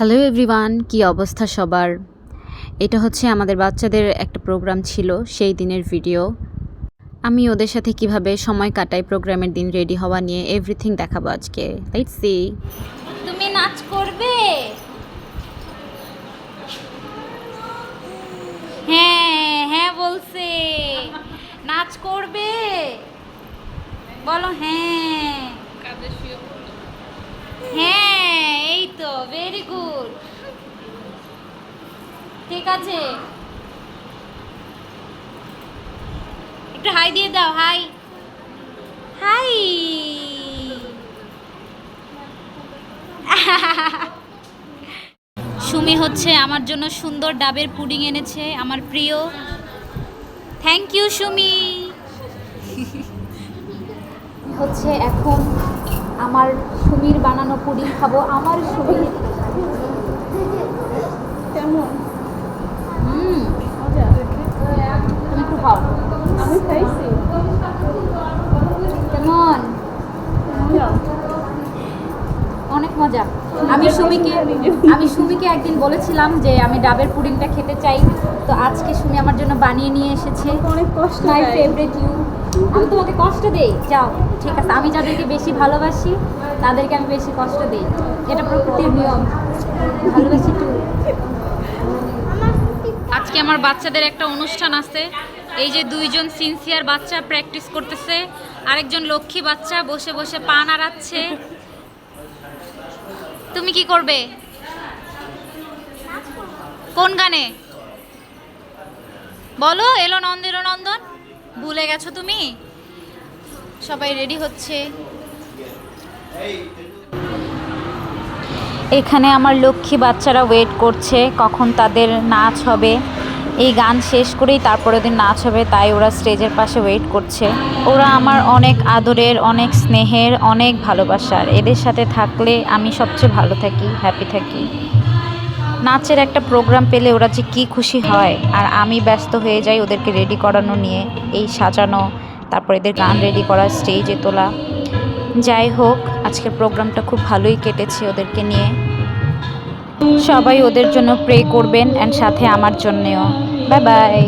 Hello everyone কি অবস্থা সবার? এটা হচ্ছে আমাদের বাচ্চাদের একটা প্রোগ্রাম ছিল, সেই দিনের ভিডিও আমি ওদের সাথে কীভাবে সময় কাটাই প্রোগ্রামের দিন রেডি হওয়া নিয়ে এভরিথিং দেখাবো আজকে। লেটস সি তুমি নাচ করবে? হ্যাঁ হ্যাঁ বলছে। নাচ করবে? বলো হ্যাঁ। হ্যাঁ এই তো ভেরি গুড ঠিক আছে। একটু হাই দিয়ে দাও হাই। হাই। সুমি হচ্ছে আমার জন্য সুন্দর ডাবের পুডিং এনেছে আমার প্রিয়। Thank you Sumi. হচ্ছে এখন আমার সুমির বানানো পুডিং খাব আমার সুমির কেমন? খাও আমি খাইছি কেমন অনেক মজা। আমি সুমিকে আমি সুমিকে একদিন বলেছিলাম যে আমি ডাবের পুডিংটা খেতে চাই। তো আজকে সুমি আমার জন্য বানিয়ে নিয়ে এসেছে। অনেক কষ্ট মাই ফেভারিট ইউ আমি তোমাকে কষ্ট দেই। যাও ঠিক আছে। আমি যাদেরকে বেশি ভালোবাসি তাদেরকে আমি বেশি কষ্ট দিই। এটা প্রকৃতির নিয়ম ভালোবাসি টু আজকে আমার বাচ্চাদের একটা অনুষ্ঠান আছে। এই যে দুইজন সিনসিয়ার বাচ্চা প্র্যাকটিস করতেছে, আরেকজন লক্ষ্মী বাচ্চা বসে বসে পা নাড়াচ্ছে। তুমি কি করবে? কোন গানে? বলো, এলো নন্দ, এলো নন্দন। ভুলে গেছো তুমি? সবাই রেডি হচ্ছে। এখানে আমার লক্ষ্মী বাচ্চারা ওয়েট করছে, কখন তাদের নাচ হবে। এই গান শেষ করেই তারপরে ওদের নাচ হবে, তাই ওরা স্টেজের পাশে ওয়েট করছে। ওরা আমার অনেক আদরের, অনেক স্নেহের, অনেক ভালোবাসার। এদের সাথে থাকলে আমি সবচেয়ে ভালো থাকি হ্যাপি থাকি। নাচের একটা প্রোগ্রাম পেলে ওরা যে কী খুশি হয়, আর আমি ব্যস্ত হয়ে যাই ওদেরকে রেডি করানো নিয়ে, এই সাজানো, তারপর এদের গান রেডি করা স্টেজে তোলা। যাই হোক, আজকের প্রোগ্রামটা খুব ভালোই কেটেছে ওদেরকে নিয়ে। সবাই ওদের জন্য প্রে করবেন অ্যান্ড সাথে আমার জন্যেও। Bye bye